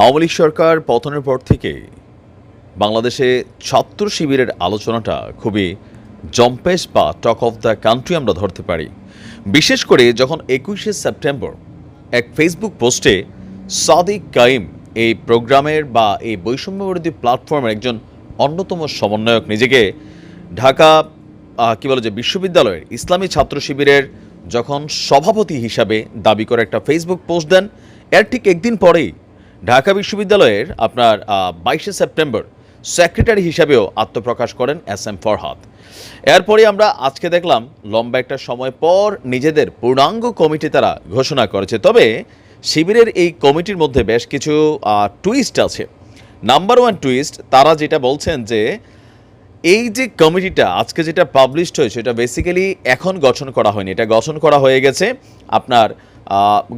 আওয়ামী লীগ সরকার পতনের পর থেকে বাংলাদেশে ছাত্র শিবিরের আলোচনাটা খুবই জম্পেশ বা টক অফ দ্য কান্ট্রি আমরা ধরতে পারি। বিশেষ করে যখন একুশে সেপ্টেম্বর এক ফেসবুক পোস্টে সাদিক কাইম এই প্রোগ্রামের বা এই বৈষম্যবিরোধী প্ল্যাটফর্মের একজন অন্যতম সমন্বয়ক নিজেকে ঢাকা কী বলে যে, বিশ্ববিদ্যালয়ের ইসলামী ছাত্র শিবিরের যখন সভাপতি হিসাবে দাবি করে একটা ফেসবুক পোস্ট দেন, এর ঠিক একদিন পরেই ঢাকা বিশ্ববিদ্যালয়ের আপনার বাইশে সেপ্টেম্বর সেক্রেটারি হিসাবেও আত্মপ্রকাশ করেন এস এম ফরহাদ। এরপরে আমরা আজকে দেখলাম, লম্বা একটা সময় পর নিজেদের পূর্ণাঙ্গ কমিটি তারা ঘোষণা করেছে। তবে শিবিরের এই কমিটির মধ্যে বেশ কিছু টুইস্ট আছে। নাম্বার ওয়ান টুইস্ট তারা যেটা বলছেন যে, এই যে কমিটিটা আজকে যেটা পাবলিশড হয়েছে এটা বেসিক্যালি এখন গঠন করা হয়নি। এটা গঠন করা হয়ে গেছে আপনার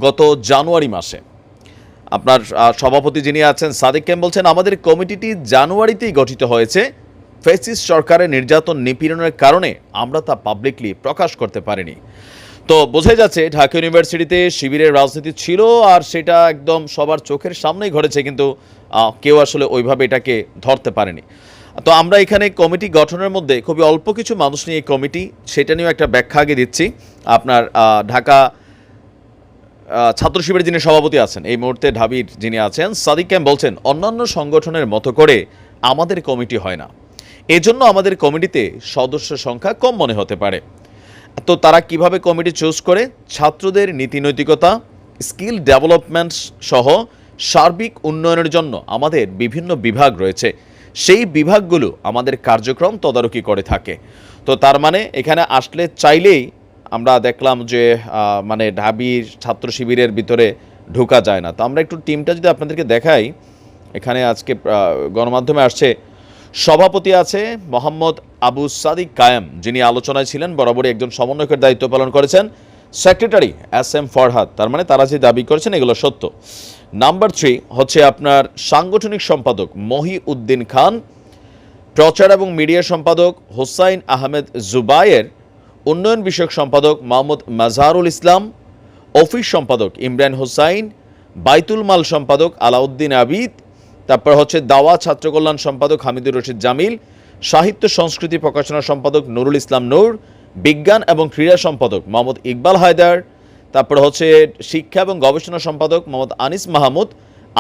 গত জানুয়ারি মাসে। আপনার সভাপতি যিনি আছেন সাদিক কেম বলছেন, আমাদের কমিটিটি জানুয়ারিতেই গঠিত হয়েছে। ফেসিস সরকারের নির্যাতন নিপীড়নের কারণে আমরা তা পাবলিকলি প্রকাশ করতে পারিনি। তো বোঝাই যাচ্ছে, ঢাকা ইউনিভার্সিটিতে শিবিরের রাজনীতি ছিল আর সেটা একদম সবার চোখের সামনেই ঘটেছে, কিন্তু কেউ আসলে ওইভাবে এটাকে ধরতে পারেনি। তো আমরা এখানে কমিটি গঠনের মধ্যে খুবই অল্প কিছু মানুষ নিয়ে কমিটি, সেটা নিয়েও একটা ব্যাখ্যা আগে দিচ্ছি। আপনার ঢাকা ছাত্র শিবিরের যিনি সভাপতি আছেন, এই মুহূর্তে ঢাবির যিনি আছেন, সাদিক ক্যাম বলছেন, অন্যান্য সংগঠনের মতো করে আমাদের কমিটি হয় না। এজন্য আমাদের কমিটিতে সদস্য সংখ্যা কম মনে হতে পারে। তো তারা কীভাবে কমিটি চুজ করে? ছাত্রদের নীতি নৈতিকতা, স্কিল ডেভেলপমেন্ট সহ সার্বিক উন্নয়নের জন্য আমাদের বিভিন্ন বিভাগ রয়েছে। সেই বিভাগগুলো আমাদের কার্যক্রম তদারকি করে থাকে। তো তার মানে এখানে আসলে চাইলেই আমরা দেখলাম যে মানে ঢাবির ছাত্র শিবিরের ভিতরে ঢোকা যায় না। তো আমরা একটু টিমটা যদি আপনাদেরকে দেখাই, এখানে আজকে গণমাধ্যমে আসছে, সভাপতি আছে মোহাম্মদ আবু সাদিক কায়েম, যিনি আলোচনায় ছিলেন, বরাবরই একজন সমন্বয়কের দায়িত্ব পালন করেছেন। সেক্রেটারি এস এম ফরহাদ, তার মানে তারা যে দাবি করেছেন এগুলো সত্য। নাম্বার থ্রি হচ্ছে আপনার সাংগঠনিক সম্পাদক মহি উদ্দিন খান, প্রচার এবং মিডিয়া সম্পাদক হোসাইন আহমেদ জুবায়ের উন্নয়ন বিষয়ক সম্পাদক মোহাম্মদ মাজহারুল ইসলাম, অফিস সম্পাদক ইমরান হোসাইন, বাইতুল মাল সম্পাদক আলাউদ্দিন আবিদ, তারপর হচ্ছে দাওয়া ছাত্র কল্যাণ সম্পাদক হামিদুর রশিদ জামিল, সাহিত্য সংস্কৃতি প্রকাশনা সম্পাদক নুরুল ইসলাম নূর, বিজ্ঞান এবং ক্রীড়া সম্পাদক মোহাম্মদ ইকবাল হায়দার, তারপর হচ্ছে শিক্ষা এবং গবেষণা সম্পাদক মোহাম্মদ আনিস মাহমুদ,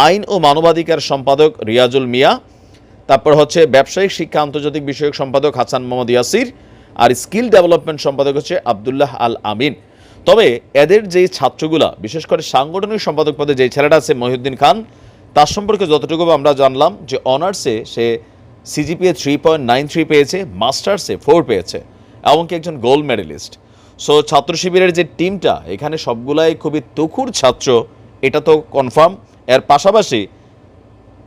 আইন ও মানবাধিকার সম্পাদক রিয়াজুল মিয়া, তারপর হচ্ছে ব্যবসায়িক শিক্ষা আন্তর্জাতিক বিষয়ক সম্পাদক হাসান মোহাম্মদ ইয়াসির আর স্কিল ডেভেলপমেন্ট সম্পাদক হচ্ছে আবদুল্লাহ আল আমিন। তবে এদের যে ছাত্রগুলা, বিশেষ করে সাংগঠনিক সম্পাদক পদে যে ছেলেটা আছে মহিউদ্দিন খান, তার সম্পর্কে যতটুকু আমরা জানলাম যে অনার্সে সে CGPA three point nine three পেয়েছে, মাস্টার্সে ফোর পেয়েছে, এমনকি একজন গোল্ড মেডেলিস্ট। সো ছাত্র শিবিরের যে টিমটা, এখানে সবগুলাই খুবই তুখুর ছাত্র, এটা তো কনফার্ম। এর পাশাপাশি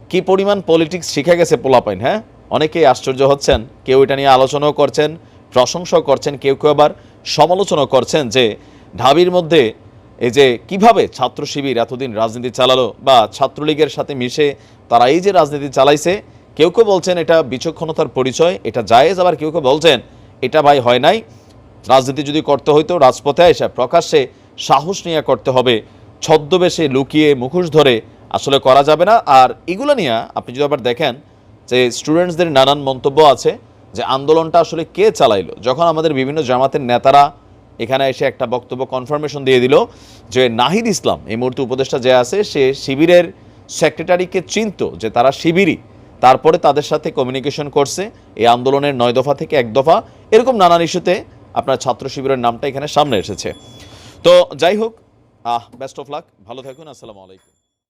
কি পরিমাণ পলিটিক্স শিখে গেছে পোলাপাইন হ্যাঁ? অনেকেই আশ্চর্য হচ্ছেন, কেউ এটা নিয়ে আলোচনাও করছেন প্রশংসাও করছেন কেউ কেউ আবার সমালোচনা করছেন যে ঢাবির মধ্যে এই যে কীভাবে ছাত্র শিবির এতদিন রাজনীতি চালালো বা ছাত্রলীগের সাথে মিশে তারা এই যে রাজনীতি চালাইছে, কেউ কেউ বলছেন এটা বিচক্ষণতার পরিচয়, এটা জায়েজ, আবার কেউ কেউ বলছেন এটা ভাই হয় নাই। রাজনীতি যদি করতে হইতো, রাজপথে এসে প্রকাশ্যে সাহস নিয়ে করতে হবে। ছদ্মবেশে লুকিয়ে মুখোশ ধরে আসলে করা যাবে না। আর এগুলো নিয়ে আপনি যদি আবার দেখেন যে স্টুডেন্টসদের নানান মন্তব্য আছে যে আন্দোলনটা আসলে কে চালাইলো? যখন আমাদের বিভিন্ন জামাতের নেতারা এখানে এসে একটা বক্তব্য কনফার্মেশন দিয়ে দিল যে নাহিদ ইসলাম, এই মুহূর্তে উপদেষ্টা যে আছে, সে শিবিরের সেক্রেটারিকে চিনতো যে তারা শিবিরই। তারপরে তাদের সাথে কমিউনিকেশন করছে। এই আন্দোলনের নয় দফা থেকে এক দফা। এরকম নানান ইস্যুতে আপনার ছাত্র শিবিরের নামটা এখানে সামনে এসেছে। তো যাই হোক, আহ বেস্ট অফ লাক ভালো থাকুন, আসসালামু আলাইকুম।